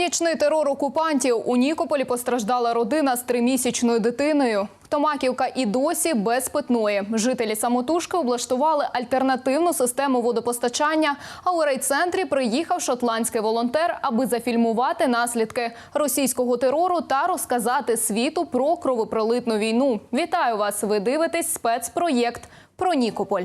Нічний терор окупантів у Нікополі постраждала родина з тримісячною дитиною. Томаківка і досі без питної. Жителі самотужки облаштували альтернативну систему водопостачання. А у райцентрі приїхав шотландський волонтер, аби зафільмувати наслідки російського терору та розказати світу про кровопролитну війну. Вітаю вас! Ви дивитесь спецпроєкт про Нікополь.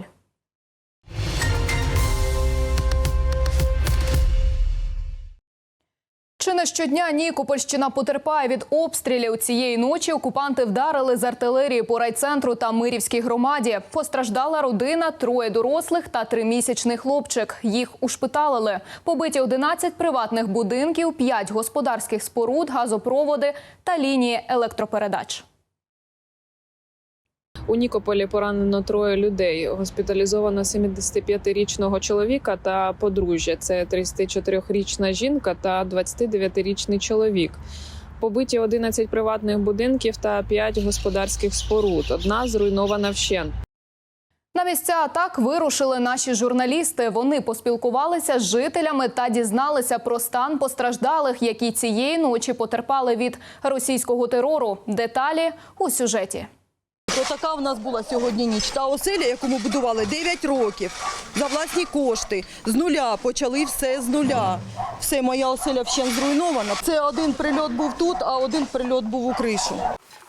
Не щодня Нікопольщина потерпає від обстрілів цієї ночі? Окупанти вдарили з артилерії по райцентру та Мирівській громаді. Постраждала родина, троє дорослих та тримісячний хлопчик. Їх ушпиталили. Побиті 11 приватних будинків, 5 господарських споруд, газопроводи та лінії електропередач. У Нікополі поранено троє людей. Госпіталізовано 75-річного чоловіка та подружжя. Це 34-річна жінка та 29-річний чоловік. Побиті 11 приватних будинків та 5 господарських споруд. Одна зруйнована вщент. На місця атак вирушили наші журналісти. Вони поспілкувалися з жителями та дізналися про стан постраждалих, які цієї ночі потерпали від російського терору. Деталі у сюжеті. То така в нас була сьогодні ніч. Та оселя, яку ми будували 9 років за власні кошти. З нуля почали все з нуля. Все, моя оселя ще зруйнована. Це один прильот був тут, а один прильот був у кришу.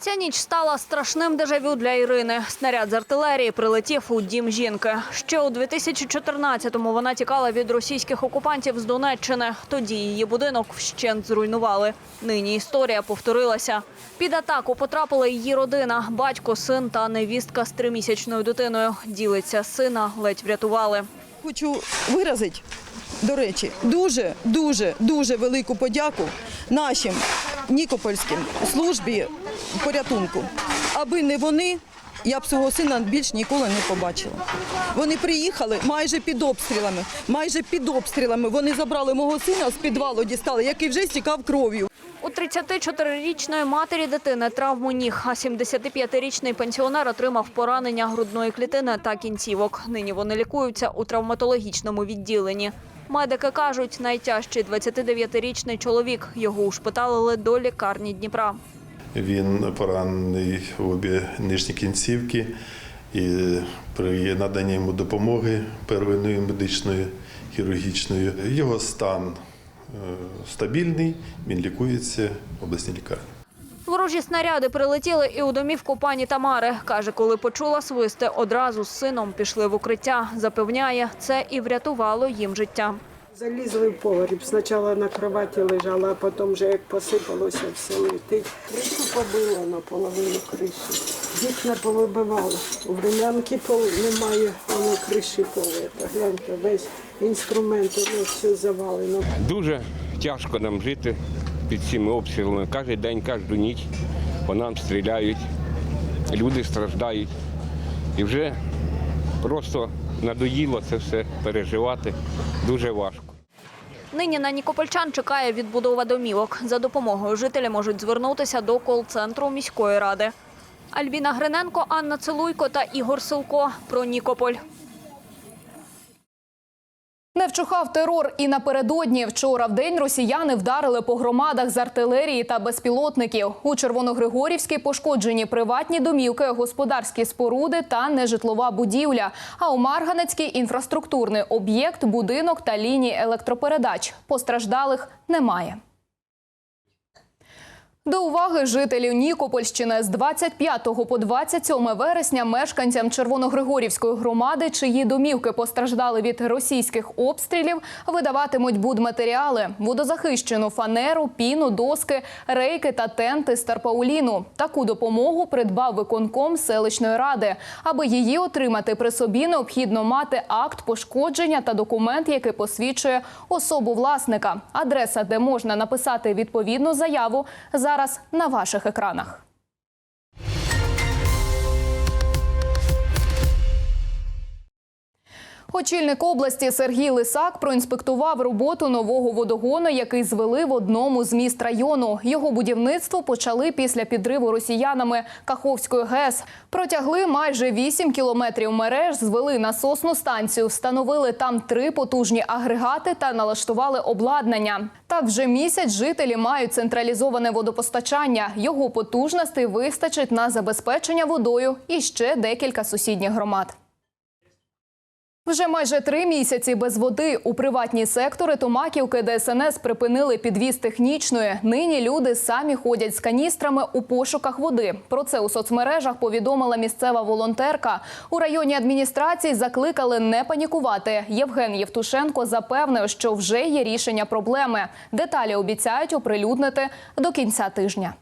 Ця ніч стала страшним дежавю для Ірини. Снаряд з артилерії прилетів у дім жінки. Ще у 2014-му вона тікала від російських окупантів з Донеччини. Тоді її будинок вщент зруйнували. Нині історія повторилася. Під атаку потрапила її родина: батько, син та невістка з тримісячною дитиною. Ділиться сина, ледь врятували. Хочу виразити, до речі, дуже, дуже, дуже велику подяку нашим нікопольським службі порятунку. Аби не вони, я б свого сина більш ніколи не побачила. Вони приїхали майже під обстрілами. Майже під обстрілами вони забрали мого сина з підвалу, дістали, який вже стікав кров'ю. У 34-річної матері дитини травму ніг, а 75-річний пенсіонер отримав поранення грудної клітини та кінцівок. Нині вони лікуються у травматологічному відділенні. Медики кажуть, найтяжчий 29-річний чоловік. Його ушпиталили до лікарні Дніпра. Він поранений в обі нижні кінцівки, і при наданні йому допомоги первинної медичної хірургічної його стан е, стабільний, він лікується в обласній лікарні. Ворожі снаряди прилетіли і у домівку пані Тамари. Каже, коли почула свисти, одразу з сином пішли в укриття. Запевняє, це і врятувало їм життя. Залізли в погріб. Спочатку на кроваті лежала, а потім вже як посипалося все летить. Кришу побило наполовину кришу. Вікна повибивало. У врем'янки пол немає, воно криші поле. Гляньте, весь інструмент, воно все завалено. Дуже тяжко нам жити під цими обстрілами. Кожен день, кожну ніч по нам стріляють, люди страждають. І вже просто надоїло це все переживати. Дуже важко. Нині на нікопольчан чекає відбудова домівок. За допомогою жителі можуть звернутися до кол-центру міської ради. Альбіна Гриненко, Анна Целуйко та Ігор Силко про Нікополь. Не вчухав терор і напередодні. Вчора в день росіяни вдарили по громадах з артилерії та безпілотників. У Червоногригорівській пошкоджені приватні домівки, господарські споруди та нежитлова будівля. А у Марганецькій інфраструктурний об'єкт, будинок та лінії електропередач. Постраждалих немає. До уваги жителів Нікопольщини з 25 по 27 вересня мешканцям Червоногригорівської громади, чиї домівки постраждали від російських обстрілів, видаватимуть будматеріали, водозахищену фанеру, піну, доски, рейки та тенти з тарпауліну. Таку допомогу придбав виконком селищної ради. Аби її отримати при собі, необхідно мати акт пошкодження та документ, який посвідчує особу власника. Адреса, де можна написати відповідну заяву, зараз на ваших екранах. Очільник області Сергій Лисак проінспектував роботу нового водогону, який звели в одному з міст району. Його будівництво почали після підриву росіянами Каховської ГЕС. Протягли майже 8 кілометрів мереж, звели насосну станцію, встановили там три потужні агрегати та налаштували обладнання. Так вже місяць жителі мають централізоване водопостачання. Його потужностей вистачить на забезпечення водою і ще декілька сусідніх громад. Вже майже три місяці без води у приватні сектори Томаківки ДСНС припинили підвіз технічної. Нині люди самі ходять з каністрами у пошуках води. Про це у соцмережах повідомила місцева волонтерка. У районі адміністрації закликали не панікувати. Євген Євтушенко запевнив, що вже є рішення проблеми. Деталі обіцяють оприлюднити до кінця тижня.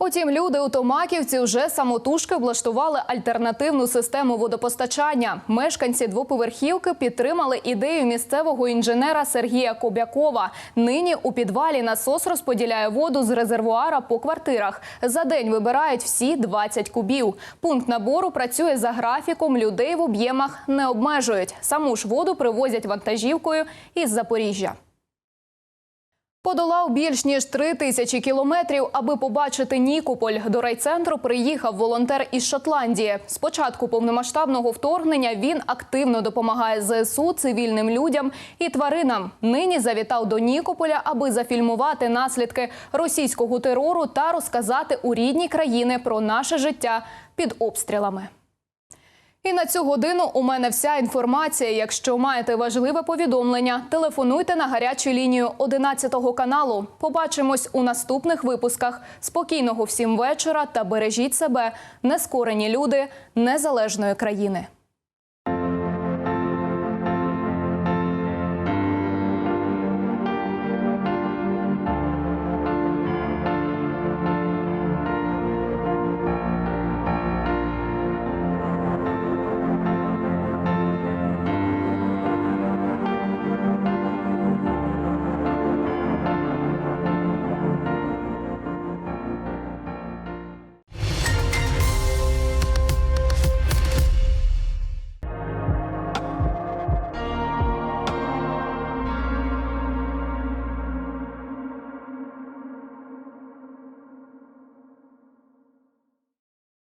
Утім, люди у Томаківці вже самотужки облаштували альтернативну систему водопостачання. Мешканці двоповерхівки підтримали ідею місцевого інженера Сергія Кобякова. Нині у підвалі насос розподіляє воду з резервуара по квартирах. За день вибирають всі 20 кубів. Пункт набору працює за графіком. Людей в об'ємах не обмежують. Саму ж воду привозять вантажівкою із Запоріжжя. Подолав більш ніж три тисячі кілометрів, аби побачити Нікополь. До райцентру приїхав волонтер із Шотландії. З початку повномасштабного вторгнення він активно допомагає ЗСУ, цивільним людям і тваринам. Нині завітав до Нікополя, аби зафільмувати наслідки російського терору та розказати у рідній країни про наше життя під обстрілами. І на цю годину у мене вся інформація. Якщо маєте важливе повідомлення, телефонуйте на гарячу лінію 11 каналу. Побачимось у наступних випусках. Спокійного всім вечора та бережіть себе, нескорені люди незалежної країни.